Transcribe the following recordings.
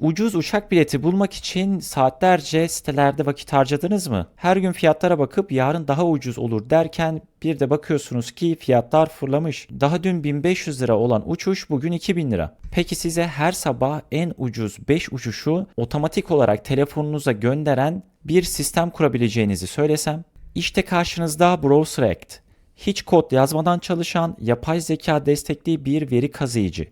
Ucuz uçak bileti bulmak için saatlerce sitelerde vakit harcadınız mı? Her gün fiyatlara bakıp yarın daha ucuz olur derken bir de bakıyorsunuz ki fiyatlar fırlamış. Daha dün 1500 lira olan uçuş bugün 2000 lira. Peki size her sabah en ucuz 5 uçuşu otomatik olarak telefonunuza gönderen bir sistem kurabileceğinizi söylesem? İşte karşınızda Browser Act. Hiç kod yazmadan çalışan yapay zeka destekli bir veri kazıyıcı.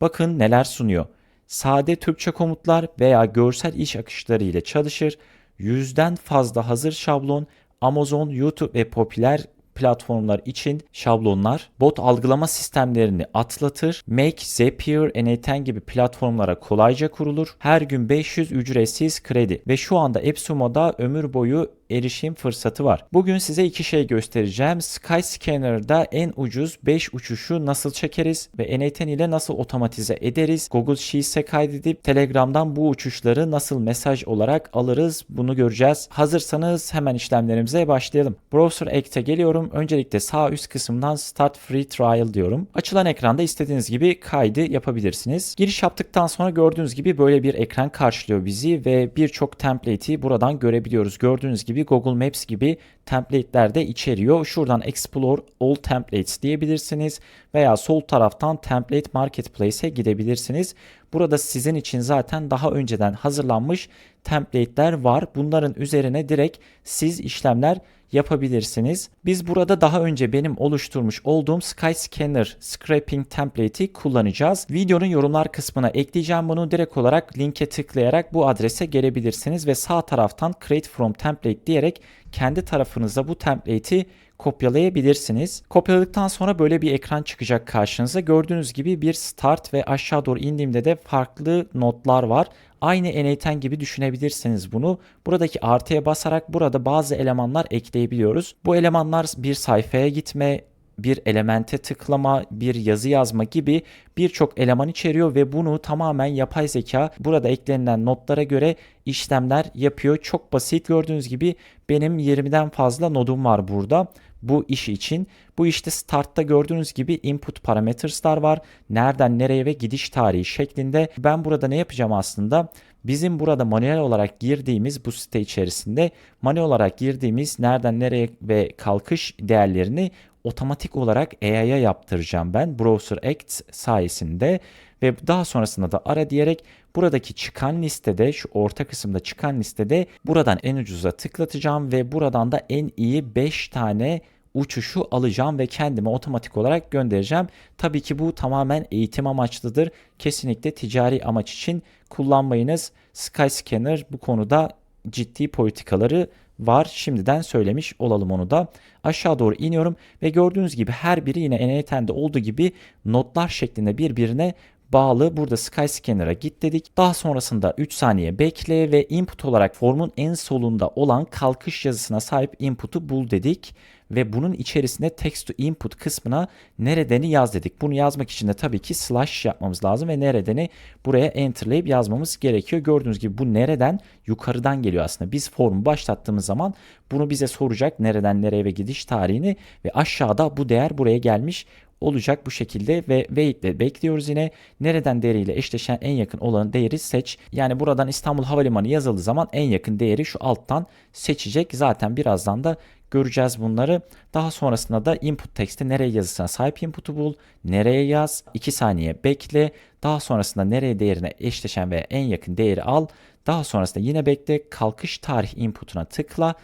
Bakın neler sunuyor. Sade Türkçe komutlar veya görsel iş akışları ile çalışır. Yüzden fazla hazır şablon, Amazon, YouTube ve popüler platformlar için şablonlar, bot algılama sistemlerini atlatır, Make, Zapier, N8 gibi platformlara kolayca kurulur, her gün 500 ücretsiz kredi ve şu anda AppSumo'da ömür boyu erişim fırsatı var. Bugün size iki şey göstereceğim. Skyscanner'da en ucuz 5 uçuşu nasıl çekeriz ve N8 ile nasıl otomatize ederiz? Google Sheets'e kaydedip Telegram'dan bu uçuşları nasıl mesaj olarak alırız? Bunu göreceğiz. Hazırsanız hemen işlemlerimize başlayalım. Browser Act'e geliyorum. Öncelikle sağ üst kısımdan Start Free Trial diyorum. Açılan ekranda istediğiniz gibi kaydı yapabilirsiniz. Giriş yaptıktan sonra gördüğünüz gibi böyle bir ekran karşılıyor bizi ve birçok template'i buradan görebiliyoruz. Gördüğünüz gibi Google Maps gibi template'ler de içeriyor. Şuradan Explore All Templates diyebilirsiniz veya sol taraftan Template Marketplace'e gidebilirsiniz. Burada sizin için zaten daha önceden hazırlanmış template'ler var. Bunların üzerine direkt siz işlemler yapabilirsiniz. Biz burada daha önce benim oluşturmuş olduğum Skyscanner Scraping Template'i kullanacağız. Videonun yorumlar kısmına ekleyeceğim bunu direkt olarak linke tıklayarak bu adrese gelebilirsiniz ve sağ taraftan Create From Template diyerek kendi tarafınıza bu template'i kopyalayabilirsiniz. Kopyaladıktan sonra böyle bir ekran çıkacak karşınıza. Gördüğünüz gibi bir start ve aşağı doğru indiğimde de farklı notlar var. Aynı N8 gibi düşünebilirsiniz bunu. Buradaki artıya basarak burada bazı elemanlar ekleyebiliyoruz. Bu elemanlar bir sayfaya gitme, bir elemente tıklama, bir yazı yazma gibi birçok eleman içeriyor ve bunu tamamen yapay zeka burada eklenilen notlara göre işlemler yapıyor. Çok basit gördüğünüz gibi benim 20'den fazla nodum var burada bu iş için. Bu işte startta gördüğünüz gibi input parameters'lar var. Nereden nereye ve gidiş tarihi şeklinde. Ben burada ne yapacağım aslında? Bizim burada manuel olarak girdiğimiz bu site içerisinde manuel olarak girdiğimiz nereden nereye ve kalkış değerlerini otomatik olarak AI'ya yaptıracağım ben Browser Act sayesinde ve daha sonrasında da ara diyerek buradaki çıkan listede şu orta kısımda çıkan listede buradan en ucuza tıklatacağım ve buradan da en iyi 5 tane uçuşu alacağım ve kendime otomatik olarak göndereceğim. Tabii ki bu tamamen eğitim amaçlıdır. Kesinlikle ticari amaç için kullanmayınız. Skyscanner bu konuda ciddi politikaları var. Şimdiden söylemiş olalım onu da. Aşağı doğru iniyorum ve gördüğünüz gibi her biri yine N8'de olduğu gibi notlar şeklinde birbirine bağlı. Burada Skyscanner'a git dedik. Daha sonrasında 3 saniye bekle ve input olarak formun en solunda olan kalkış yazısına sahip input'u bul dedik. Ve bunun içerisinde text to input kısmına neredeni yaz dedik. Bunu yazmak için de tabii ki slash yapmamız lazım ve neredeni buraya enterlayıp yazmamız gerekiyor. Gördüğünüz gibi bu nereden yukarıdan geliyor aslında. Biz formu başlattığımız zaman bunu bize soracak nereden nereye ve gidiş tarihini ve aşağıda bu değer buraya gelmiş olacak bu şekilde ve wait ile bekliyoruz yine. Nereden değeriyle eşleşen en yakın olan değeri seç. Yani buradan İstanbul Havalimanı yazıldığı zaman en yakın değeri şu alttan seçecek. Zaten birazdan da göreceğiz bunları. Daha sonrasında da input text'te nereye yazısına sahip input'u bul, nereye yaz, 2 saniye bekle. Daha sonrasında nereye değerine eşleşen ve en yakın değeri al. Daha sonrasında yine bekle, kalkış tarih input'una tıkla.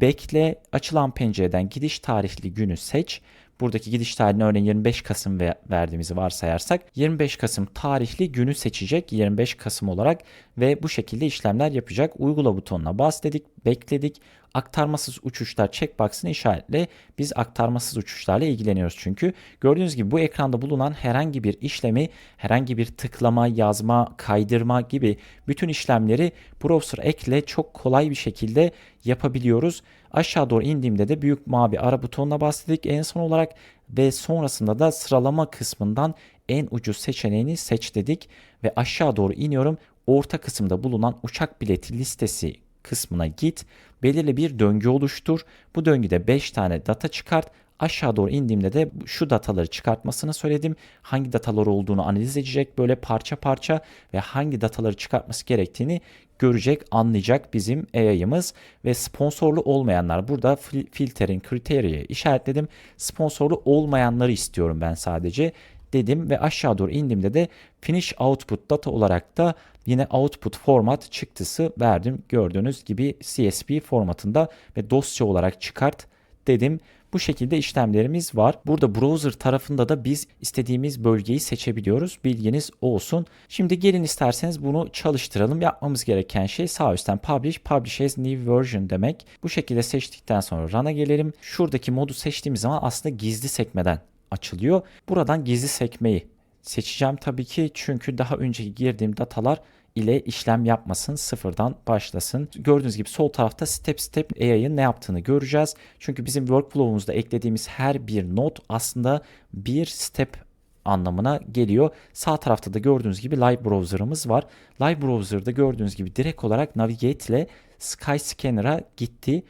Bekle, açılan pencereden gidiş tarihli günü seç. Buradaki gidiş tarihini örneğin 25 Kasım verdiğimizi varsayarsak 25 Kasım tarihli günü seçecek 25 Kasım olarak ve bu şekilde işlemler yapacak. Uygula butonuna bas dedik, bekledik. Aktarmasız uçuşlar checkbox'ını işaretle. Biz aktarmasız uçuşlarla ilgileniyoruz çünkü. Gördüğünüz gibi bu ekranda bulunan herhangi bir işlemi, herhangi bir tıklama, yazma, kaydırma gibi bütün işlemleri browser ekle çok kolay bir şekilde yapabiliyoruz. Aşağı doğru indiğimde de büyük mavi ara butonuna bastırdık en son olarak ve sonrasında da sıralama kısmından en ucuz seçeneğini seç dedik ve aşağı doğru iniyorum. Orta kısımda bulunan uçak bileti listesi kısmına git. Belirli bir döngü oluştur. Bu döngüde 5 tane data çıkart. Aşağı doğru indiğimde de şu dataları çıkartmasını söyledim. Hangi datalar olduğunu analiz edecek böyle parça parça ve hangi dataları çıkartması gerektiğini görecek, anlayacak bizim AI'ımız ve sponsorlu olmayanlar. Burada filtre'in kriteriyi işaretledim. Sponsorlu olmayanları istiyorum ben sadece dedim ve aşağı doğru indiğimde de finish output data olarak da yine output format çıktısı verdim. Gördüğünüz gibi CSV formatında ve dosya olarak çıkart dedim. Bu şekilde işlemlerimiz var. Burada browser tarafında da biz istediğimiz bölgeyi seçebiliyoruz. Bilginiz olsun. Şimdi gelin isterseniz bunu çalıştıralım. Yapmamız gereken şey sağ üstten publish, publish as new version demek. Bu şekilde seçtikten sonra run'a gelelim. Şuradaki modu seçtiğimiz zaman aslında gizli sekmeden açılıyor. Buradan gizli sekmeyi seçeceğim tabii ki çünkü daha önceki girdiğim datalar ile işlem yapmasın, sıfırdan başlasın. Gördüğünüz gibi sol tarafta step step AI'ın ne yaptığını göreceğiz. Çünkü bizim workflow'umuzda eklediğimiz her bir not aslında bir step anlamına geliyor. Sağ tarafta da gördüğünüz gibi Live Browser'ımız var. Live Browser'da gördüğünüz gibi direkt olarak Navigate ile Skyscanner'a gitti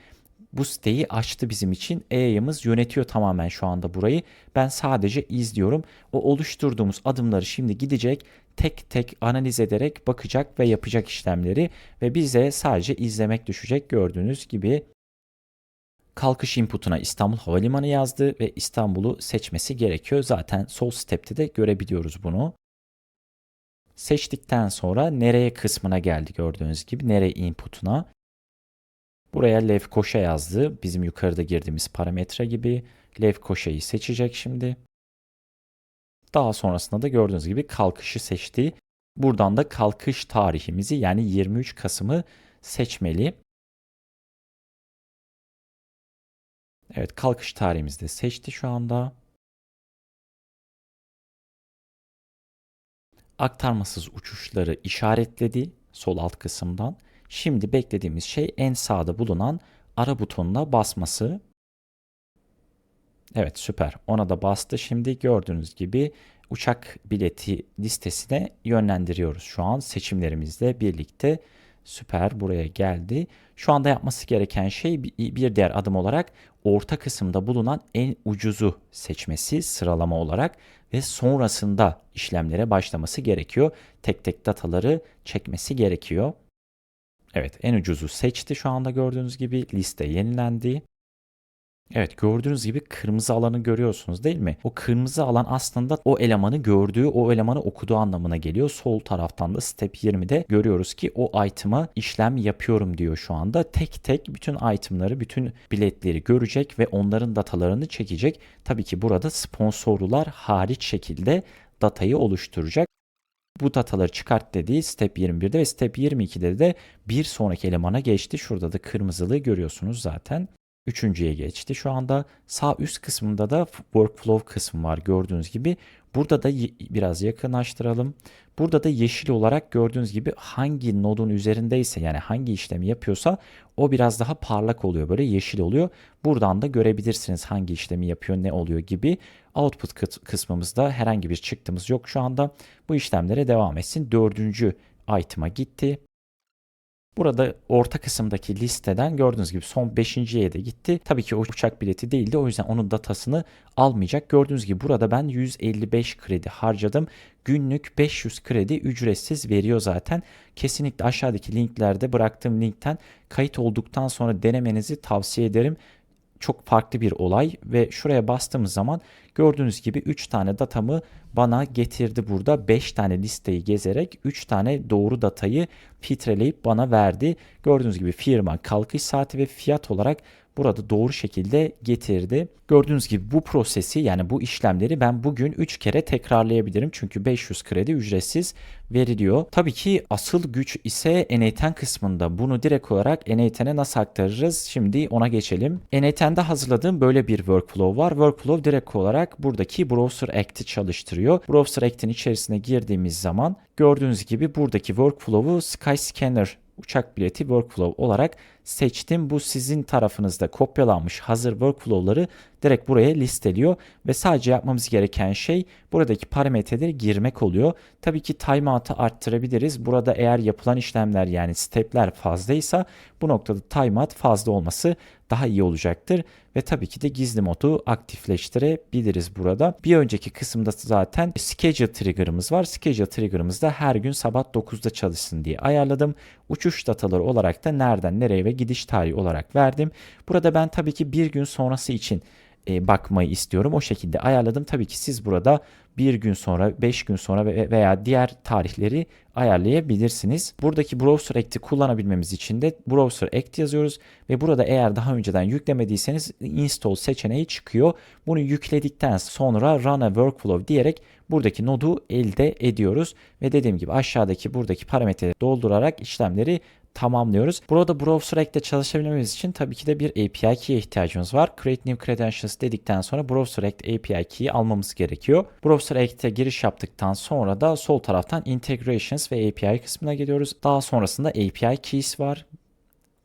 bu siteyi açtı bizim için. AI'ımız yönetiyor tamamen şu anda burayı. Ben sadece izliyorum. O oluşturduğumuz adımları şimdi gidecek tek tek analiz ederek bakacak ve yapacak işlemleri ve bize sadece izlemek düşecek gördüğünüz gibi kalkış inputuna İstanbul Havalimanı yazdı ve İstanbul'u seçmesi gerekiyor. Zaten sol step'te de görebiliyoruz bunu. Seçtikten sonra nereye kısmına geldi gördüğünüz gibi nereye inputuna. Buraya lev koşa yazdı. Bizim yukarıda girdiğimiz parametre gibi. Lev koşayı seçecek şimdi. Daha sonrasında da gördüğünüz gibi kalkışı seçti. Buradan da kalkış tarihimizi yani 23 Kasım'ı seçmeli. Evet kalkış tarihimizi de seçti şu anda. Aktarmasız uçuşları işaretledi sol alt kısımdan. Şimdi beklediğimiz şey en sağda bulunan ara butonuna basması. Evet süper. Ona da bastı. Şimdi gördüğünüz gibi uçak bileti listesine yönlendiriyoruz şu an seçimlerimizle birlikte. Süper buraya geldi. Şu anda yapması gereken şey bir diğer adım olarak orta kısımda bulunan en ucuzu seçmesi sıralama olarak ve sonrasında işlemlere başlaması gerekiyor. Tek tek dataları çekmesi gerekiyor. Evet en ucuzu seçti şu anda gördüğünüz gibi liste yenilendi. Evet gördüğünüz gibi kırmızı alanı görüyorsunuz değil mi? O kırmızı alan aslında o elemanı gördüğü, o elemanı okuduğu anlamına geliyor. Sol taraftan da step 20'de görüyoruz ki o item'a işlem yapıyorum diyor şu anda. Tek tek bütün item'ları, bütün biletleri görecek ve onların datalarını çekecek. Tabii ki burada sponsorlular hariç şekilde datayı oluşturacak bu dataları çıkart dediği step 21'de ve step 22'de de bir sonraki elemana geçti. Şurada da kırmızılığı görüyorsunuz zaten. Üçüncüye geçti. Şu anda sağ üst kısmında da workflow kısmı var gördüğünüz gibi. Burada da biraz yakınlaştıralım. Burada da yeşil olarak gördüğünüz gibi hangi nodun üzerindeyse yani hangi işlemi yapıyorsa o biraz daha parlak oluyor. Böyle yeşil oluyor. Buradan da görebilirsiniz hangi işlemi yapıyor ne oluyor gibi. Output kısmımızda herhangi bir çıktığımız yok şu anda. Bu işlemlere devam etsin. Dördüncü item'a gitti. Burada orta kısımdaki listeden gördüğünüz gibi son 5.ye de gitti. Tabii ki o uçak bileti değildi. O yüzden onun datasını almayacak. Gördüğünüz gibi burada ben 155 kredi harcadım. Günlük 500 kredi ücretsiz veriyor zaten. Kesinlikle aşağıdaki linklerde bıraktığım linkten kayıt olduktan sonra denemenizi tavsiye ederim çok farklı bir olay ve şuraya bastığımız zaman gördüğünüz gibi 3 tane datamı bana getirdi burada 5 tane listeyi gezerek 3 tane doğru datayı filtreleyip bana verdi. Gördüğünüz gibi firma, kalkış saati ve fiyat olarak burada doğru şekilde getirdi. Gördüğünüz gibi bu prosesi yani bu işlemleri ben bugün 3 kere tekrarlayabilirim. Çünkü 500 kredi ücretsiz veriliyor. Tabii ki asıl güç ise n kısmında. Bunu direkt olarak n nasıl aktarırız? Şimdi ona geçelim. n hazırladığım böyle bir workflow var. Workflow direkt olarak buradaki Browser Act'i çalıştırıyor. Browser Act'in içerisine girdiğimiz zaman gördüğünüz gibi buradaki workflow'u Skyscanner uçak bileti workflow olarak seçtim. Bu sizin tarafınızda kopyalanmış hazır workflow'ları direkt buraya listeliyor ve sadece yapmamız gereken şey buradaki parametreleri girmek oluyor. Tabii ki timeout'ı arttırabiliriz. Burada eğer yapılan işlemler yani stepler fazlaysa bu noktada timeout fazla olması daha iyi olacaktır. Ve tabii ki de gizli modu aktifleştirebiliriz burada. Bir önceki kısımda zaten schedule trigger'ımız var. Schedule trigger'ımızda her gün sabah 9'da çalışsın diye ayarladım. Uçuş dataları olarak da nereden nereye ve gidiş tarihi olarak verdim. Burada ben tabii ki bir gün sonrası için e, bakmayı istiyorum. O şekilde ayarladım. Tabii ki siz burada bir gün sonra, 5 gün sonra veya diğer tarihleri ayarlayabilirsiniz. Buradaki Browser Act'i kullanabilmemiz için de Browser Act yazıyoruz ve burada eğer daha önceden yüklemediyseniz install seçeneği çıkıyor. Bunu yükledikten sonra run a workflow diyerek buradaki nodu elde ediyoruz ve dediğim gibi aşağıdaki buradaki parametreleri doldurarak işlemleri tamamlıyoruz. Burada Browser Act'te çalışabilmemiz için tabii ki de bir API key'e ihtiyacımız var. Create New Credentials dedikten sonra Browser Act API key'i almamız gerekiyor. Browser Act'e giriş yaptıktan sonra da sol taraftan Integrations ve API kısmına geliyoruz. Daha sonrasında API keys var.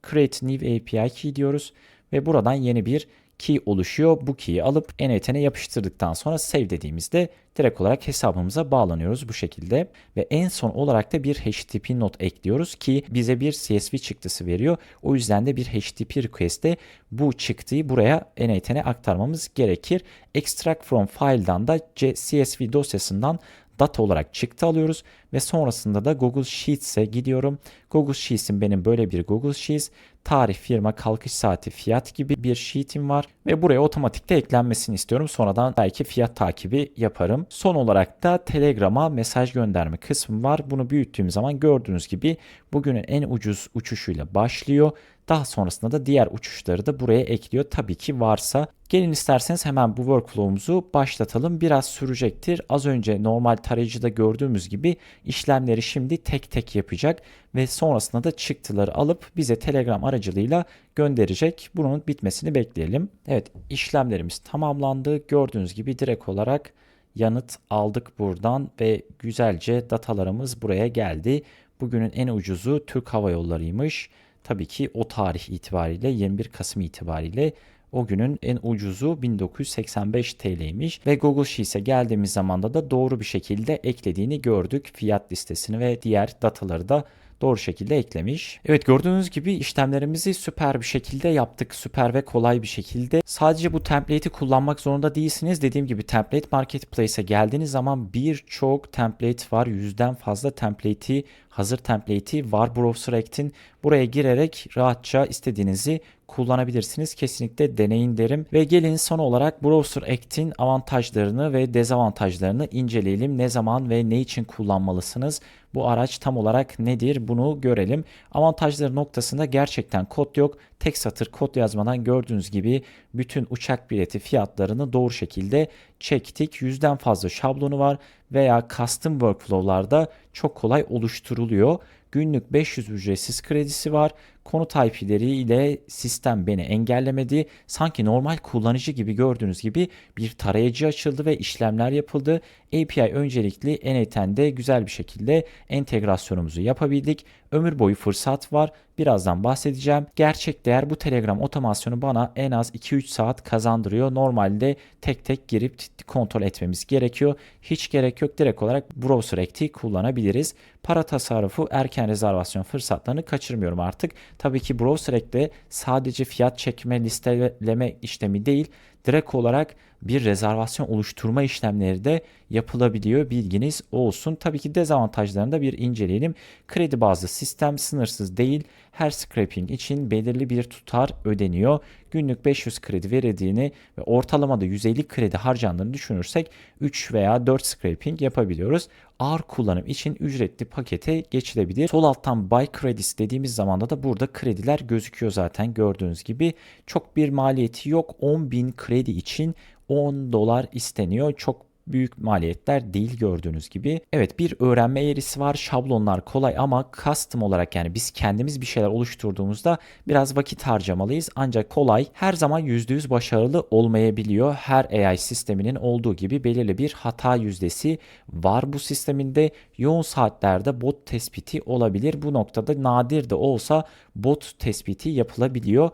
Create New API key diyoruz ve buradan yeni bir key oluşuyor. Bu key'i alıp NET'e yapıştırdıktan sonra save dediğimizde direkt olarak hesabımıza bağlanıyoruz bu şekilde. Ve en son olarak da bir HTTP not ekliyoruz ki bize bir CSV çıktısı veriyor. O yüzden de bir HTTP request'te bu çıktıyı buraya NET'e aktarmamız gerekir. Extract from file'dan da CSV dosyasından data olarak çıktı alıyoruz ve sonrasında da Google Sheets'e gidiyorum. Google Sheets'in benim böyle bir Google Sheets, tarih, firma, kalkış saati, fiyat gibi bir sheet'im var ve buraya otomatikte eklenmesini istiyorum. Sonradan belki fiyat takibi yaparım. Son olarak da Telegram'a mesaj gönderme kısmı var. Bunu büyüttüğüm zaman gördüğünüz gibi bugünün en ucuz uçuşuyla başlıyor. Daha sonrasında da diğer uçuşları da buraya ekliyor. Tabii ki varsa Gelin isterseniz hemen bu workflow'umuzu başlatalım. Biraz sürecektir. Az önce normal tarayıcıda gördüğümüz gibi işlemleri şimdi tek tek yapacak ve sonrasında da çıktıları alıp bize Telegram aracılığıyla gönderecek. Bunun bitmesini bekleyelim. Evet işlemlerimiz tamamlandı. Gördüğünüz gibi direkt olarak yanıt aldık buradan ve güzelce datalarımız buraya geldi. Bugünün en ucuzu Türk Hava Yolları'ymış. Tabii ki o tarih itibariyle 21 Kasım itibariyle o günün en ucuzu 1985 TL'ymiş ve Google Sheets'e geldiğimiz zamanda da doğru bir şekilde eklediğini gördük. Fiyat listesini ve diğer dataları da doğru şekilde eklemiş. Evet gördüğünüz gibi işlemlerimizi süper bir şekilde yaptık. Süper ve kolay bir şekilde. Sadece bu template'i kullanmak zorunda değilsiniz. Dediğim gibi template marketplace'e geldiğiniz zaman birçok template var. Yüzden fazla template'i hazır template'i var Browser Act'in. Buraya girerek rahatça istediğinizi kullanabilirsiniz. Kesinlikle deneyin derim. Ve gelin son olarak Browser Act'in avantajlarını ve dezavantajlarını inceleyelim. Ne zaman ve ne için kullanmalısınız? Bu araç tam olarak nedir? Bunu görelim. Avantajları noktasında gerçekten kod yok. Tek satır kod yazmadan gördüğünüz gibi bütün uçak bileti fiyatlarını doğru şekilde çektik. Yüzden fazla şablonu var veya custom workflow'larda çok kolay oluşturuluyor. Günlük 500 ücretsiz kredisi var. Konut IP'leri sistem beni engellemedi. Sanki normal kullanıcı gibi gördüğünüz gibi bir tarayıcı açıldı ve işlemler yapıldı. API öncelikli N8'de güzel bir şekilde entegrasyonumuzu yapabildik. Ömür boyu fırsat var. Birazdan bahsedeceğim. Gerçek değer bu Telegram otomasyonu bana en az 2-3 saat kazandırıyor. Normalde tek tek girip kontrol etmemiz gerekiyor. Hiç gerek yok. Direkt olarak Browser Act'i kullanabiliriz. Para tasarrufu erken rezervasyon fırsatlarını kaçırmıyorum artık. Tabii ki Browser Act'te sadece fiyat çekme listeleme işlemi değil direkt olarak bir rezervasyon oluşturma işlemleri de yapılabiliyor. Bilginiz olsun. Tabii ki dezavantajlarını da bir inceleyelim. Kredi bazlı sistem sınırsız değil. Her scraping için belirli bir tutar ödeniyor. Günlük 500 kredi verildiğini ve ortalamada 150 kredi harcandığını düşünürsek 3 veya 4 scraping yapabiliyoruz. Ağır kullanım için ücretli pakete geçilebilir. Sol alttan buy credits dediğimiz zamanda da burada krediler gözüküyor zaten gördüğünüz gibi. Çok bir maliyeti yok. 10.000 kredi için 10 dolar isteniyor. Çok büyük maliyetler değil gördüğünüz gibi. Evet bir öğrenme eğrisi var. Şablonlar kolay ama custom olarak yani biz kendimiz bir şeyler oluşturduğumuzda biraz vakit harcamalıyız. Ancak kolay her zaman %100 başarılı olmayabiliyor. Her AI sisteminin olduğu gibi belirli bir hata yüzdesi var bu sisteminde. Yoğun saatlerde bot tespiti olabilir. Bu noktada nadir de olsa bot tespiti yapılabiliyor.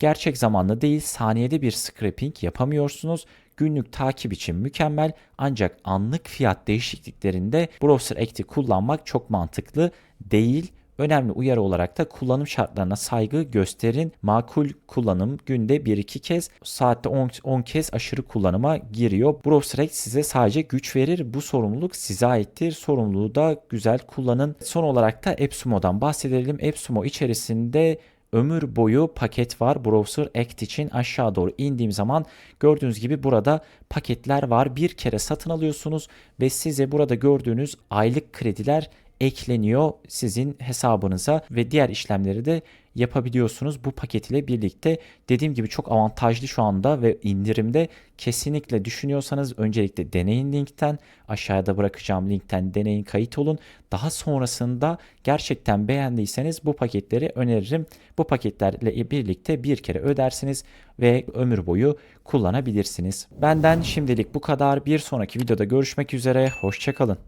Gerçek zamanlı değil saniyede bir scraping yapamıyorsunuz. Günlük takip için mükemmel ancak anlık fiyat değişikliklerinde Browser Act'i kullanmak çok mantıklı değil. Önemli uyarı olarak da kullanım şartlarına saygı gösterin. Makul kullanım günde 1-2 kez, saatte 10, 10 kez aşırı kullanıma giriyor. Browser Act size sadece güç verir. Bu sorumluluk size aittir. Sorumluluğu da güzel kullanın. Son olarak da AppSumo'dan bahsedelim. AppSumo içerisinde ömür boyu paket var. Browser Act için aşağı doğru indiğim zaman gördüğünüz gibi burada paketler var. Bir kere satın alıyorsunuz ve size burada gördüğünüz aylık krediler ekleniyor sizin hesabınıza ve diğer işlemleri de yapabiliyorsunuz bu paket ile birlikte. Dediğim gibi çok avantajlı şu anda ve indirimde kesinlikle düşünüyorsanız öncelikle deneyin linkten aşağıda bırakacağım linkten deneyin kayıt olun. Daha sonrasında gerçekten beğendiyseniz bu paketleri öneririm. Bu paketlerle birlikte bir kere ödersiniz ve ömür boyu kullanabilirsiniz. Benden şimdilik bu kadar. Bir sonraki videoda görüşmek üzere. Hoşçakalın.